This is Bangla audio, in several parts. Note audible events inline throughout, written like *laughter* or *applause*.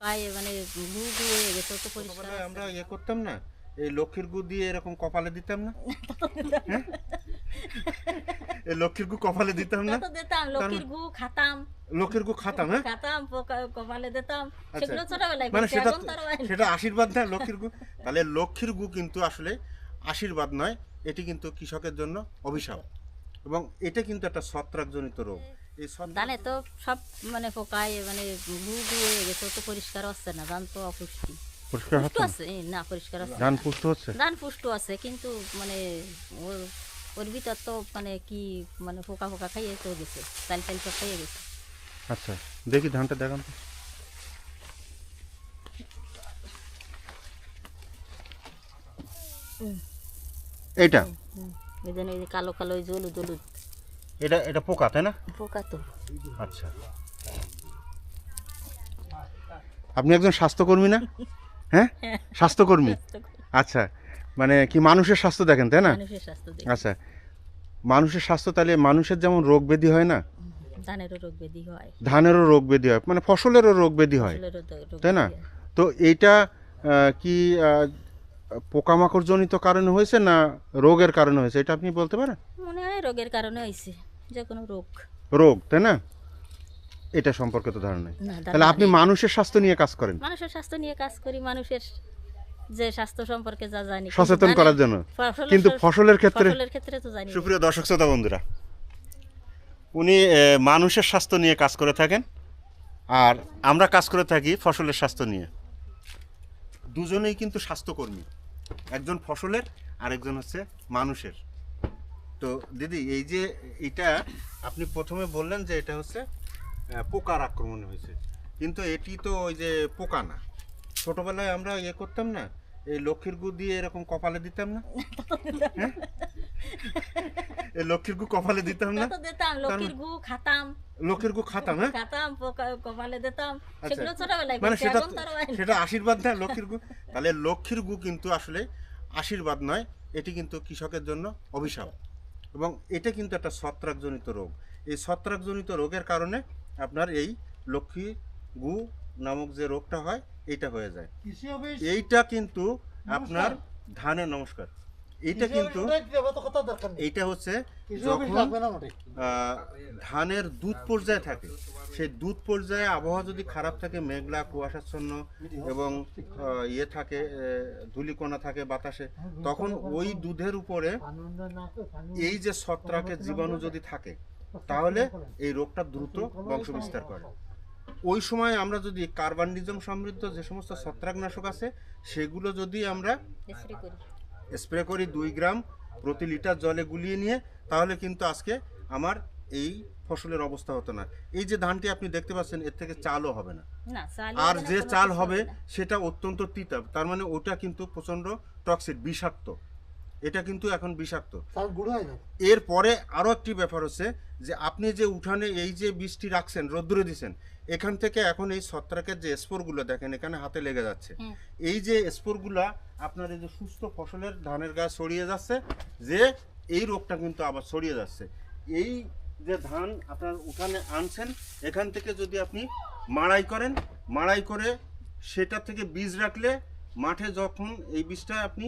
পায়ে মানে গু গু গেছে তো পরিষ্কার আমরা ইয়ে করতাম না এই লক্ষ্মীর গু দিয়ে এরকম কপালে দিতাম না? হ্যাঁ? *laughs* এই লক্ষ্মীর গু কপালে দিতাম না? দিতাম লক্ষ্মীর গু খাতাম। লক্ষ্মীর গু খাতাম হ্যাঁ? খাতাম কপালে দিতাম। আচ্ছা। সেগুলো ছোটবেলায় মানে সেটা আশীর্বাদ না লক্ষ্মীর গু? তাহলে লক্ষ্মীর গু কিন্তু আসলে আশীর্বাদ নয় এটি কিন্তু কৃষকের জন্য অভিশাপ। এবং এটা কিন্তু একটা ছত্রাকজনিত রোগ। ধানে তো সব মানে পোকায় মানে গু হয়ে গেছে তো পরিষ্কার হচ্ছে না ধান তো অপুষ্টি। পরিষ্কার পুষ্ট আছে না পরিষ্কার হচ্ছে ধান পুষ্ট হচ্ছে? ধান পুষ্ট আছে কিন্তু মানে ওর ওর ভিতর তো মানে কি মানে পোকা পোকা খাইয়ে তো গেছে সব খাইয়ে গেছে। আচ্ছা দেখি ধানটা দেখান তো। এইটা? ওই যে কালো কালো জলুদ জলুদ এটা এটা পোকা তাই না? পোকা তো। আচ্ছা। আপনি একজন স্বাস্থ্যকর্মী না? *laughs* হ্যাঁ? স্বাস্থ্যকর্মী? আচ্ছা। মানে কি মানুষের স্বাস্থ্য দেখেন তাই না? মানুষের স্বাস্থ্য দেখে আচ্ছা। মানুষের স্বাস্থ্য তাহলে মানুষের যেমন রোগ ব্যাধি হয় না? ধানেরও রোগ ব্যাধি হয়। ধানেরও রোগ ব্যাধি হয়। মানে ফসলেরও রোগ ব্যাধি হয় তাই না? তো এইটা কি পোকামাকড় জনিত কারণে হয়েছে না রোগের কারণে হয়েছে? এটা আপনি বলতে পারেন? মনে হয় রোগের কারণে হয়েছে। যে কোনো রোগ। রোগ তাই না? এটা সম্পর্কে তো ধারণা নেই। তাহলে আপনি মানুষের স্বাস্থ্য নিয়ে কাজ করেন। মানুষের স্বাস্থ্য নিয়ে কাজ করি মানুষের যে স্বাস্থ্য সম্পর্কে যা জানি। সচেতন করার জন্য। কিন্তু ফসলের ক্ষেত্রে ফসলের ক্ষেত্রে তো জানি সুপ্রিয় দর্শক শ্রোতা বন্ধুরা উনি মানুষের স্বাস্থ্য নিয়ে কাজ করে থাকেন আর আমরা কাজ করে থাকি ফসলের স্বাস্থ্য নিয়ে। দুজনেই কিন্তু স্বাস্থ্যকর্মী। একজন ফসলের আর একজন হচ্ছে মানুষের। তো দিদি এই যে এটা আপনি প্রথমে বললেন যে এটা হচ্ছে পোকার আক্রমণ হয়েছে। কিন্তু এটি তো ওই যে পোকা না। ছোটবেলায় আমরা ইয়ে করতাম না এই লক্ষ্মীর গু দিয়ে এরকম কপালে দিতাম না? হ্যাঁ? এই লক্ষ্মীর গু কপালে দিতাম না? দিতাম লক্ষ্মীর গু খাতাম। লক্ষ্মীর গু খাতাম হ্যাঁ? খাতাম কপালে দিতাম। আচ্ছা। সেগুলো ছোটবেলায় মানে সেটা। সেটা আশীর্বাদ না লক্ষ্মীর গু? তাহলে লক্ষ্মীর গু কিন্তু আসলে আশীর্বাদ নয় এটি কিন্তু কৃষকের জন্য অভিশাপ। এবং এটা কিন্তু একটা ছত্রাকজনিত রোগ। এই ছত্রাকজনিত রোগের কারণে আপনার এই লক্ষ্মী গু নামক যে রোগটা হয় এইটা হয়ে যায়। এইটা কিন্তু আপনার ধানের নমস্কার। এইটা কিন্তু এইটা হচ্ছে ধানের দুধ পর্যায়ে থাকে সেই দুধ পর্যায়ে আবহাওয়া যদি খারাপ থাকে মেঘলা কুয়াশাচ্ছন্ন এবং ইয়ে থাকে ধূলিকণা থাকে বাতাসে তখন ওই দুধের উপরে এই যে ছত্রাকের জীবাণু যদি থাকে তাহলে এই রোগটা দ্রুত বংশ বিস্তার করে। ওই সময় আমরা যদি কার্বানডিজম সমৃদ্ধ যে সমস্ত ছত্রাকনাশক আছে সেগুলো যদি আমরা স্প্রে করি দুই গ্রাম প্রতি লিটার জলে গুলিয়ে নিয়ে তাহলে কিন্তু আজকে আমার এই ফসলের অবস্থা হতো না। এই যে ধানটি আপনি দেখতে পাচ্ছেন এর থেকে চালও হবে না। না আর যে চাল হবে সেটা অত্যন্ত তিতা। তার মানে ওটা কিন্তু প্রচণ্ড টক্সিক বিষাক্ত। এটা কিন্তু এখন বিষাক্ত। হয় এরপরে আরও একটি ব্যাপার হচ্ছে যে আপনি যে উঠানে এই যে বীজটি রাখছেন রোদ্দুরে দিছেন এখান থেকে এখন এই ছত্রাকের যে স্পোরগুলো দেখেন এখানে হাতে লেগে যাচ্ছে। এই যে স্পোরগুলা আপনার এই যে সুস্থ ফসলের ধানের গাছ ছড়িয়ে যাচ্ছে, যে এই রোগটা কিন্তু আবার ছড়িয়ে যাচ্ছে। এই যে ধান আপনার উঠানে আনছেন, এখান থেকে যদি আপনি মাড়াই করেন, মাড়াই করে সেটা থেকে বীজ রাখলে মাঠে যখন এই বীজটা আপনি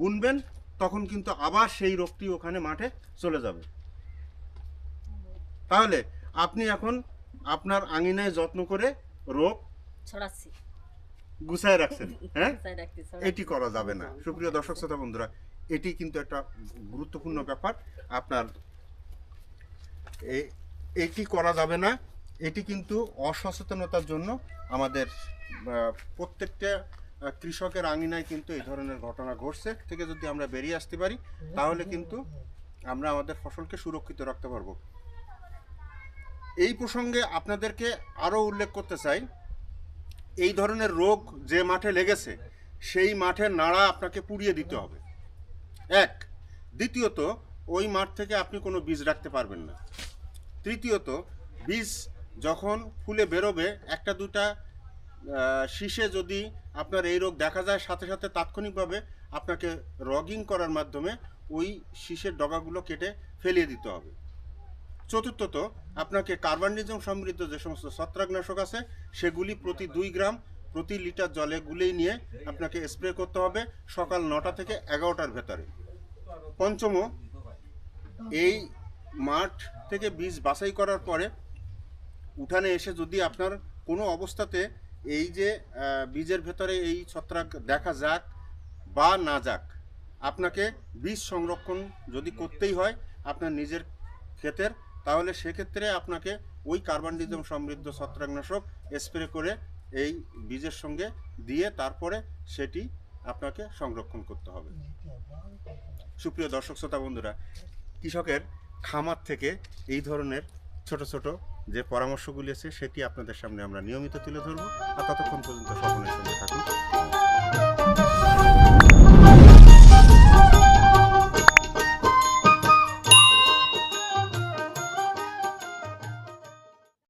বুনবেন, তখন কিন্তু আবার সেই রোগটি ওখানে মাঠে চলে যাবে। তাহলে আপনি এখন আপনার আঙিনায় যত্ন করে রোগ ছড়াচ্ছি। গুছায় রাখছেন হ্যাঁ। এটি করা যাবে না। সুপ্রিয় দর্শক শ্রোতা বন্ধুরা এটি কিন্তু একটা গুরুত্বপূর্ণ ব্যাপার। আপনার এটি করা যাবে না। এটি কিন্তু অসচেতনতার জন্য আমাদের প্রত্যেকটা কৃষকের আঙিনায় কিন্তু এই ধরনের ঘটনা ঘটছে। থেকে যদি আমরা বেরিয়ে আসতে পারি তাহলে কিন্তু আমরা আমাদের ফসলকে সুরক্ষিত রাখতে পারব। এই প্রসঙ্গে আপনাদেরকে আরও উল্লেখ করতে চাই। এই ধরনের রোগ যে মাঠে লেগেছে, সেই মাঠের নাড়া আপনাকে পুড়িয়ে দিতে হবে। এক। দ্বিতীয়ত, ওই মাঠ থেকে আপনি কোনো বীজ রাখতে পারবেন না। তৃতীয়ত, বীজ যখন ফুলে বেরোবে, একটা দুটা শীষে যদি আপনার এই রোগ দেখা যায়, সাথে সাথে তাৎক্ষণিকভাবে আপনাকে রগিং করার মাধ্যমে ওই শীষের ডগাগুলো কেটে ফেলিয়ে দিতে হবে। চতুর্থত, আপনাকে কার্বানিজম সমৃদ্ধ যে সমস্ত ছত্রাকনাশক আছে, সেগুলি প্রতি দুই গ্রাম প্রতি লিটার জলে গুলেই নিয়ে আপনাকে স্প্রে করতে হবে সকাল নটা থেকে এগারোটার ভেতরে। পঞ্চম, এই মাঠ থেকে বীজ বাছাই করার পরে উঠানে এসে যদি আপনার কোনো অবস্থাতে এই যে বীজের ভেতরে এই ছত্রাক দেখা যাক বা না যাক, আপনাকে বীজ সংরক্ষণ যদি করতেই হয়, আপনার নিজের ক্ষেতের তাহলে সেক্ষেত্রে আপনাকে ওই কার্বনডিজম সমৃদ্ধ ছত্রাকনাশক স্প্রে করে এই বীজের সঙ্গে দিয়ে তারপরে সেটি আপনাকে সংরক্ষণ করতে হবে। সুপ্রিয় দর্শক, শ্রোতা বন্ধুরা, কৃষকের খামার থেকে এই ধরনের ছোট ছোট যে পরামর্শগুলি আছে, সেটি আপনাদের সামনে আমরা নিয়মিত তুলে ধরবো। আর ততক্ষণ পর্যন্ত সকলের সঙ্গে থাকুন।